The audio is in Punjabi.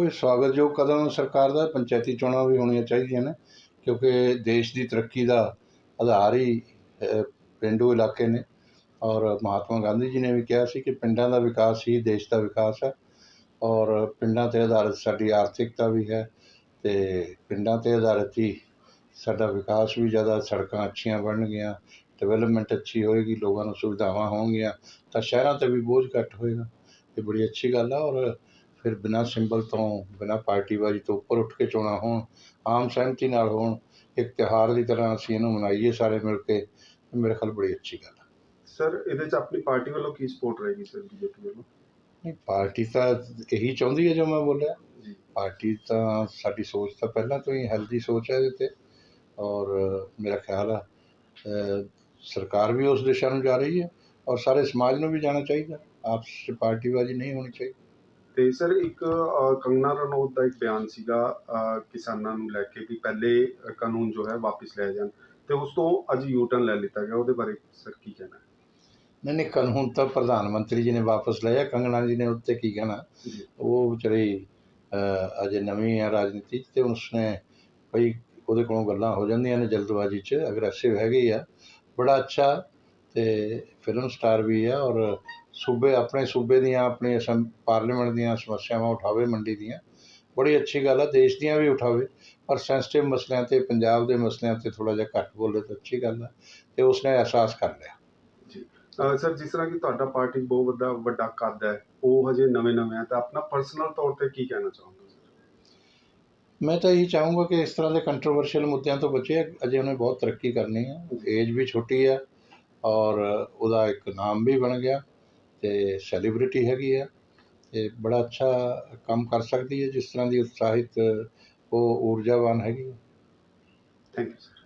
ਕੋਈ ਸਵਾਗਤਯੋਗ ਕਦਮ ਸਰਕਾਰ ਦਾ, ਪੰਚਾਇਤੀ ਚੋਣਾਂ ਵੀ ਹੋਣੀਆਂ ਚਾਹੀਦੀਆਂ ਨੇ, ਕਿਉਂਕਿ ਦੇਸ਼ ਦੀ ਤਰੱਕੀ ਦਾ ਆਧਾਰ ਹੀ ਪੇਂਡੂ ਇਲਾਕੇ ਨੇ। ਔਰ ਮਹਾਤਮਾ ਗਾਂਧੀ ਜੀ ਨੇ ਵੀ ਕਿਹਾ ਸੀ ਕਿ ਪਿੰਡਾਂ ਦਾ ਵਿਕਾਸ ਹੀ ਦੇਸ਼ ਦਾ ਵਿਕਾਸ ਹੈ। ਔਰ ਪਿੰਡਾਂ 'ਤੇ ਆਧਾਰਿਤ ਸਾਡੀ ਆਰਥਿਕਤਾ ਵੀ ਹੈ ਅਤੇ ਪਿੰਡਾਂ 'ਤੇ ਆਧਾਰਿਤ ਹੀ ਸਾਡਾ ਵਿਕਾਸ ਵੀ ਜ਼ਿਆਦਾ, ਸੜਕਾਂ ਅੱਛੀਆਂ ਬਣਨਗੀਆਂ, ਡਿਵੈਲਪਮੈਂਟ ਅੱਛੀ ਹੋਏਗੀ, ਲੋਕਾਂ ਨੂੰ ਸੁਵਿਧਾਵਾਂ ਹੋਣਗੀਆਂ, ਤਾਂ ਸ਼ਹਿਰਾਂ 'ਤੇ ਵੀ ਬੋਝ ਘੱਟ ਹੋਏਗਾ। ਇਹ ਬੜੀ ਅੱਛੀ ਗੱਲ ਆ ਔਰ ਫਿਰ ਬਿਨਾਂ ਸਿੰਬਲ ਤੋਂ ਬਿਨਾਂ ਪਾਰਟੀਬਾਜ਼ੀ ਤੋਂ ਉੱਪਰ ਉੱਠ ਕੇ ਚੋਣਾਂ ਹੋਣ ਆਮ ਸਹਿਮਤੀ ਨਾਲ ਹੋਣ ਇੱਕ ਤਿਉਹਾਰ ਦੀ ਤਰ੍ਹਾਂ ਅਸੀਂ ਇਹਨੂੰ ਮਨਾਈਏ ਸਾਰੇ ਮਿਲ ਕੇ ਮੇਰੇ ਖਿਆਲ ਬੜੀ ਅੱਛੀ ਗੱਲ ਹੈ ਸਰ ਇਹਦੇ ਚ ਆਪਣੀ ਪਾਰਟੀ ਵੱਲੋਂ ਕੀ ਸਪੋਰਟ ਰਹੇਗੀ ਸਰ ਬੀਜੇਪੀ ਵੱਲੋਂ? ਨਹੀਂ ਪਾਰਟੀ ਤਾਂ ਇਹੀ ਚਾਹੁੰਦੀ ਹੈ ਜੋ ਮੈਂ ਬੋਲਿਆ। ਜੀ। ਪਾਰਟੀ ਤਾਂ ਸਾਡੀ ਸੋਚ ਤਾਂ ਪਹਿਲਾਂ ਤੋਂ ਹੀ ਹੈਲਦੀ ਸੋਚ ਹੈ ਇਹਦੇ 'ਤੇ। ਔਰ ਮੇਰਾ ਖਿਆਲ ਆ ਸਰਕਾਰ ਵੀ ਉਸ ਦਿਸ਼ਾ ਨੂੰ ਜਾ ਰਹੀ ਹੈ ਔਰ ਸਾਰੇ ਸਮਾਜ ਨੂੰ ਵੀ ਜਾਣਾ ਚਾਹੀਦਾ। ਆਪਸ 'ਚ ਪਾਰਟੀਬਾਜ਼ੀ ਨਹੀਂ ਹੋਣੀ ਚਾਹੀਦੀ। ਤੇ ਸਰ ਇੱਕ ਕੰਗਨਾ ਰਣੌਤ ਦਾ ਇੱਕ ਬਿਆਨ ਸੀਗਾ ਕਿਸਾਨਾਂ ਨੂੰ ਲੈ ਕੇ ਕਿ ਪਹਿਲੇ ਕਾਨੂੰਨ ਜੋ ਹੈ ਵਾਪਸ ਲਏ ਜਾਣ ਤੇ ਉਸ ਤੋਂ ਅੱਜ ਯੂ ਟਰਨ ਲੈ ਲਿੱਤਾ ਗਿਆ। ਉਹਦੇ ਬਾਰੇ ਸਰ ਕੀ ਕਹਿਣਾ ਹੈ? ਨਹੀਂ ਨਹੀਂ ਕਾਨੂੰਨ ਤਾਂ ਪ੍ਰਧਾਨ ਮੰਤਰੀ ਜੀ ਨੇ ਵਾਪਸ ਲਿਆ। ਕੰਗਣਾ ਜੀ ਨੇ ਉੱਤੇ ਕੀ ਕਹਿਣਾ? ਉਹ ਵਿਚਾਰੀ ਅਜੇ ਨਵੀਂ ਹੈ ਰਾਜਨੀਤੀ 'ਚ ਤੇ ਉਸਨੇ ਭਈ ਉਹਦੇ ਕੋਲੋਂ ਗੱਲਾਂ ਹੋ ਜਾਂਦੀਆਂ ਨੇ ਜਲਦਬਾਜ਼ੀ 'ਚ। ਅਗਰੈਸਿਵ ਹੈਗੀ ਆ। ਬੜਾ ਅੱਛਾ ਤੇ ਫਿਲਮ ਸਟਾਰ ਵੀ ਆ ਔਰ ਸੂਬੇ ਆਪਣੇ ਸੂਬੇ ਦੀਆਂ ਆਪਣੇ ਅਸੈਂ ਪਾਰਲੀਮੈਂਟ ਦੀਆਂ ਸਮੱਸਿਆਵਾਂ ਉਠਾਵੇ ਮੰਡੀ ਦੀਆਂ। ਬੜੀ ਅੱਛੀ ਗੱਲ ਆ ਦੇਸ਼ ਦੀਆਂ ਵੀ ਉਠਾਵੇ ਪਰ ਸੈਂਸਿਟਿਵ ਮਸਲਿਆਂ ਤੇ ਪੰਜਾਬ ਦੇ ਮਸਲਿਆਂ ਤੇ ਥੋੜਾ ਜਿਹਾ ਘੱਟ ਬੋਲੇ ਤਾਂ ਅੱਛੀ ਗੱਲ ਆ ਤੇ ਉਸਨੇ ਅਹਿਸਾਸ ਕਰ ਲਿਆ। ਜੀ। ਸਰ ਜਿਸ ਤਰ੍ਹਾਂ ਕਿ ਤੁਹਾਡਾ ਪਾਰਟੀ ਬਹੁਤ ਵੱਡਾ ਵੱਡਾ ਕੱਦ ਹੈ ਉਹ ਹਜੇ ਨਵੇਂ ਨਵੇਂ ਹੈ ਤਾਂ ਆਪਣਾ ਪਰਸਨਲ ਤੌਰ ਤੇ ਕੀ ਕਹਿਣਾ ਚਾਹੁੰਦੇ ਮੈਂ ਤਾਂ ਇਹੀ ਚਾਹੂੰਗਾ ਕਿ ਇਸ ਤਰ੍ਹਾਂ ਦੇ ਕੰਟਰੋਵਰਸ਼ੀਅਲ ਮੁੱਦਿਆਂ ਤੋਂ ਬਚੇ ਅਜੇ ਉਹਨੇ ਬਹੁਤ ਤਰੱਕੀ ਕਰਨੀ ਹੈ ਏਜ ਵੀ ਛੋਟੀ ਹੈ ਔਰ ਉਹਦਾ ਇੱਕ ਨਾਮ ਵੀ ਬਣ ਗਿਆ। ਤੇ ਸੈਲੀਬ੍ਰਿਟੀ ਹੈਗੀ ਆ ਅਤੇ ਬੜਾ ਅੱਛਾ ਕੰਮ ਕਰ ਸਕਦੀ ਹੈ ਜਿਸ ਤਰ੍ਹਾਂ ਦੀ ਉਤਸ਼ਾਹਿਤ ਉਹ ਊਰਜਾਵਾਨ ਹੈਗੀ ਹੈ। Thank you sir